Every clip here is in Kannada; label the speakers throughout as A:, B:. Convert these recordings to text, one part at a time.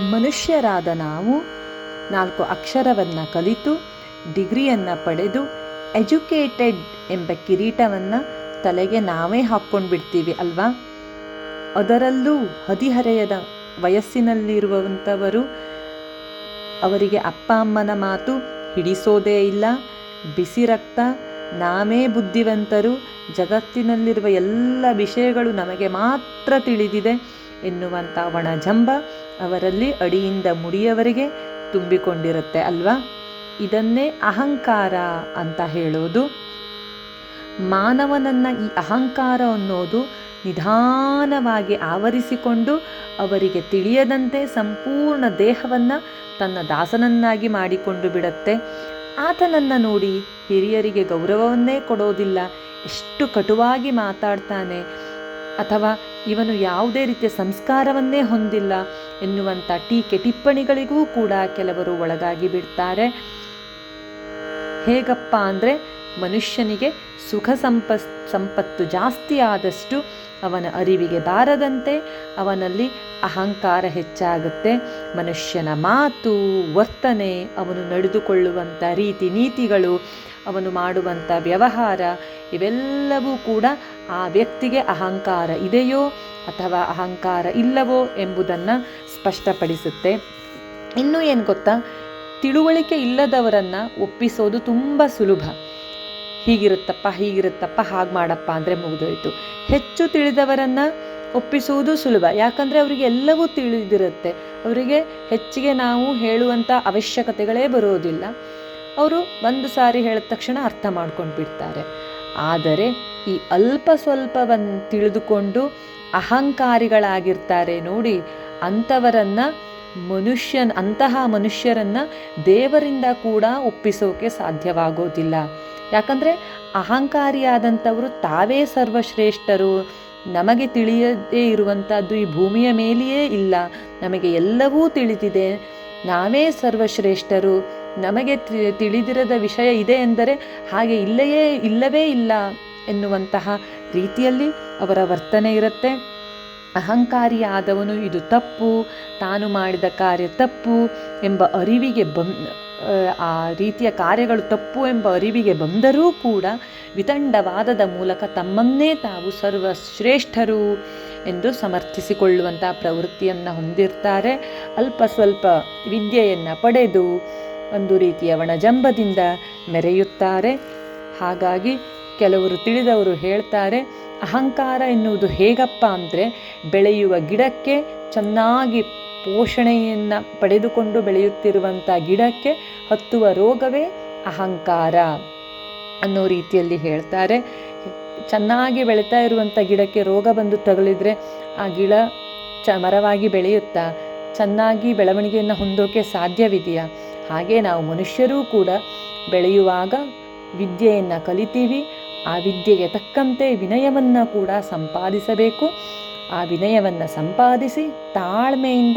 A: ಮನುಷ್ಯರಾದ ನಾವು ನಾಲ್ಕು ಅಕ್ಷರವನ್ನು ಕಲಿತು, ಡಿಗ್ರಿಯನ್ನು ಪಡೆದು, ಎಜುಕೇಟೆಡ್ ಎಂಬ ಕಿರೀಟವನ್ನು ತಲೆಗೆ ನಾವೇ ಹಾಕ್ಕೊಂಡು ಬಿಡ್ತೀವಿ ಅಲ್ವಾ? ಅದರಲ್ಲೂ ಹದಿಹರೆಯದ ವಯಸ್ಸಿನಲ್ಲಿರುವಂಥವರು ಅವರಿಗೆ ಅಪ್ಪ ಅಮ್ಮನ ಮಾತು ಹಿಡಿಸೋದೇ ಇಲ್ಲ. ಬಿಸಿ ರಕ್ತ, ನಾವೇ ಬುದ್ಧಿವಂತರು, ಜಗತ್ತಿನಲ್ಲಿರುವ ಎಲ್ಲ ವಿಷಯಗಳು ನಮಗೆ ಮಾತ್ರ ತಿಳಿದಿದೆ. ಎನ್ನುವಂಥ ಒಣಜಂಬ ಅವರಲ್ಲಿ ಅಡಿಯಿಂದ ಮುಡಿಯವರೆಗೆ ತುಂಬಿಕೊಂಡಿರುತ್ತೆ ಅಲ್ವಾ? ಇದನ್ನೇ ಅಹಂಕಾರ ಅಂತ ಹೇಳೋದು. ಮಾನವನನ್ನು ಈ ಅಹಂಕಾರ ಅನ್ನೋದು ನಿಧಾನವಾಗಿ ಆವರಿಸಿಕೊಂಡು ಅವರಿಗೆ ತಿಳಿಯದಂತೆ ಸಂಪೂರ್ಣ ದೇಹವನ್ನು ತನ್ನ ದಾಸನನ್ನಾಗಿ ಮಾಡಿಕೊಂಡು ಬಿಡತ್ತೆ. ಆತನನ್ನು ನೋಡಿ ಹಿರಿಯರಿಗೆ ಗೌರವವನ್ನೇ ಕೊಡೋದಿಲ್ಲ. ಎಷ್ಟು ಕಟುವಾಗಿ ಮಾತಾಡ್ತಾನೆ. ಅಥವಾ ಇವನು ಯಾವುದೇ ರೀತಿಯ ಸಂಸ್ಕಾರವನ್ನೇ ಹೊಂದಿಲ್ಲ ಎನ್ನುವಂಥ ಟೀಕೆ ಟಿಪ್ಪಣಿಗಳಿಗೂ ಕೂಡ ಕೆಲವರು ಒಳಗಾಗಿ ಬಿಡ್ತಾರೆ. ಹೇಗಪ್ಪ ಅಂದರೆ ಮನುಷ್ಯನಿಗೆ ಸುಖ ಸಂಪ ಸಂಪತ್ತು ಜಾಸ್ತಿ ಆದಷ್ಟು ಅವನ ಅರಿವಿಗೆ ಬಾರದಂತೆ ಅವನಲ್ಲಿ ಅಹಂಕಾರ ಹೆಚ್ಚಾಗುತ್ತೆ. ಮನುಷ್ಯನ ಮಾತು, ವರ್ತನೆ, ಅವನು ನಡೆದುಕೊಳ್ಳುವಂಥ ರೀತಿ ನೀತಿಗಳು ಅವನು ಮಾಡುವಂಥ ವ್ಯವಹಾರ, ಇವೆಲ್ಲವೂ ಕೂಡ ಆ ವ್ಯಕ್ತಿಗೆ ಅಹಂಕಾರ ಇದೆಯೋ ಅಥವಾ ಅಹಂಕಾರ ಇಲ್ಲವೋ ಎಂಬುದನ್ನು ಸ್ಪಷ್ಟಪಡಿಸುತ್ತೆ. ಇನ್ನೂ ಏನು ಗೊತ್ತಾ? ತಿಳುವಳಿಕೆ ಇಲ್ಲದವರನ್ನು ಒಪ್ಪಿಸೋದು ತುಂಬ ಸುಲಭ. ಹೀಗಿರುತ್ತಪ್ಪ ಹೀಗಿರುತ್ತಪ್ಪ, ಹಾಗೆ ಮಾಡಪ್ಪ ಅಂದರೆ ಮುಗಿದೋಯ್ತು. ಹೆಚ್ಚು ತಿಳಿದವರನ್ನು ಒಪ್ಪಿಸುವುದು ಸುಲಭ. ಯಾಕಂದರೆ ಅವರಿಗೆ ಎಲ್ಲವೂ ತಿಳಿದಿರುತ್ತೆ. ಅವರಿಗೆ ಹೆಚ್ಚಿಗೆ ನಾವು ಹೇಳುವಂಥ ಅವಶ್ಯಕತೆಗಳೇ ಬರೋದಿಲ್ಲ. ಅವರು ಒಂದು ಸಾರಿ ಹೇಳಿದ ತಕ್ಷಣ ಅರ್ಥ ಮಾಡ್ಕೊಂಡು ಬಿಡ್ತಾರೆ ಆದರೆ ಈ ಅಲ್ಪ ಸ್ವಲ್ಪವನ್ನು ತಿಳಿದುಕೊಂಡು ಅಹಂಕಾರಿಗಳಾಗಿರ್ತಾರೆ ನೋಡಿ ಅಂಥವರನ್ನು ಮನುಷ್ಯನ್, ಅಂತಹ ಮನುಷ್ಯರನ್ನು ದೇವರಿಂದ ಕೂಡ ಒಪ್ಪಿಸೋಕೆ ಸಾಧ್ಯವಾಗೋದಿಲ್ಲ. ಯಾಕಂದರೆ ಅಹಂಕಾರಿಯಾದಂಥವರು ತಾವೇ ಸರ್ವಶ್ರೇಷ್ಠರು, ನಮಗೆ ತಿಳಿಯದೇ ಇರುವಂಥದ್ದು ಈ ಭೂಮಿಯ ಮೇಲೆಯೇ ಇಲ್ಲ, ನಮಗೆ ಎಲ್ಲವೂ ತಿಳಿದಿದೆ, ನಾವೇ ಸರ್ವಶ್ರೇಷ್ಠರು ನಮಗೆ ತಿಳಿದಿರದ ವಿಷಯ ಇದೆ ಎಂದರೆ ಹಾಗೆ ಇಲ್ಲೆಯೇ, ಇಲ್ಲವೇ ಇಲ್ಲ ಎನ್ನುವಂತಹ ರೀತಿಯಲ್ಲಿ ಅವರ ವರ್ತನೆ ಇರುತ್ತೆ. ಅಹಂಕಾರಿಯಾದವನು ಇದು ತಪ್ಪು, ತಾನು ಮಾಡಿದ ಕಾರ್ಯ ತಪ್ಪು ಎಂಬ ಅರಿವಿಗೆ ಬಂ ಆ ರೀತಿಯ ಕಾರ್ಯಗಳು ತಪ್ಪು ಎಂಬ ಅರಿವಿಗೆ ಬಂದರೂ ಕೂಡ ವಿತಂಡವಾದದ ಮೂಲಕ ತಮ್ಮನ್ನೇ ತಾವು ಸರ್ವಶ್ರೇಷ್ಠರು ಎಂದು ಸಮರ್ಥಿಸಿಕೊಳ್ಳುವಂಥ ಪ್ರವೃತ್ತಿಯನ್ನು ಹೊಂದಿರ್ತಾರೆ. ಅಲ್ಪ ಸ್ವಲ್ಪ ವಿದ್ಯೆಯನ್ನು ಪಡೆದು ಒಂದು ರೀತಿಯ ಒಣಜಂಬದಿಂದ ಮೆರೆಯುತ್ತಾರೆ. ಹಾಗಾಗಿ ಕೆಲವರು ತಿಳಿದವರು ಹೇಳ್ತಾರೆ, ಅಹಂಕಾರ ಎನ್ನುವುದು ಹೇಗಪ್ಪ ಅಂದರೆ ಬೆಳೆಯುವ ಗಿಡಕ್ಕೆ ಚೆನ್ನಾಗಿ ಪೋಷಣೆಯನ್ನು ಪಡೆದುಕೊಂಡು ಬೆಳೆಯುತ್ತಿರುವಂಥ ಗಿಡಕ್ಕೆ ಹತ್ತುವ ರೋಗವೇ ಅಹಂಕಾರ ಅನ್ನೋ ರೀತಿಯಲ್ಲಿ ಹೇಳ್ತಾರೆ. ಚೆನ್ನಾಗಿ ಬೆಳೀತಾ ಇರುವಂಥ ಗಿಡಕ್ಕೆ ರೋಗ ಬಂದು ತಗುಲಿದ್ರೆ ಆ ಗಿಡ ಚ ಮರವಾಗಿ ಬೆಳೆಯುತ್ತಾ? ಚೆನ್ನಾಗಿ ಬೆಳವಣಿಗೆಯನ್ನು ಹೊಂದೋಕೆ ಸಾಧ್ಯವಿದೆಯಾ? ಹಾಗೆ ನಾವು ಮನುಷ್ಯರೂ ಕೂಡ ಬೆಳೆಯುವಾಗ ವಿದ್ಯೆಯನ್ನು ಕಲಿತೀವಿ, ಆ ವಿದ್ಯೆಗೆ ತಕ್ಕಂತೆ ವಿನಯವನ್ನು ಕೂಡ ಸಂಪಾದಿಸಬೇಕು. ಆ ವಿನಯವನ್ನು ಸಂಪಾದಿಸಿ ತಾಳ್ಮೆಯಿಂದ,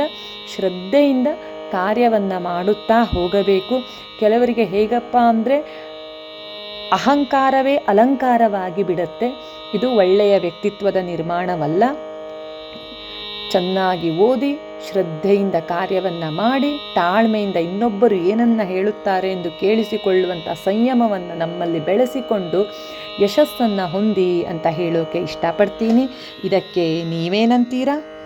A: ಶ್ರದ್ಧೆಯಿಂದ ಕಾರ್ಯವನ್ನು ಮಾಡುತ್ತಾ ಹೋಗಬೇಕು. ಕೆಲವರಿಗೆ ಹೇಗಪ್ಪ ಅಂದರೆ ಅಹಂಕಾರವೇ ಅಲಂಕಾರವಾಗಿ ಬಿಡುತ್ತೆ. ಇದು ಒಳ್ಳೆಯ ವ್ಯಕ್ತಿತ್ವದ ನಿರ್ಮಾಣವಲ್ಲ. ಚೆನ್ನಾಗಿ ಓದಿ ಶ್ರದ್ಧೆಯಿಂದ ಕಾರ್ಯವನ್ನು ಮಾಡಿ, ತಾಳ್ಮೆಯಿಂದ ಇನ್ನೊಬ್ಬರು ಏನನ್ನ ಹೇಳುತ್ತಾರೆ ಎಂದು ಕೇಳಿಸಿಕೊಳ್ಳುವಂಥ ಸಂಯಮವನ್ನು ನಮ್ಮಲ್ಲಿ ಬೆಳೆಸಿಕೊಂಡು ಯಶಸ್ಸನ್ನು ಹೊಂದಿ ಅಂತ ಹೇಳೋಕೆ ಇಷ್ಟಪಡ್ತೀನಿ. ಇದಕ್ಕೆ ನೀವೇನಂತೀರಾ?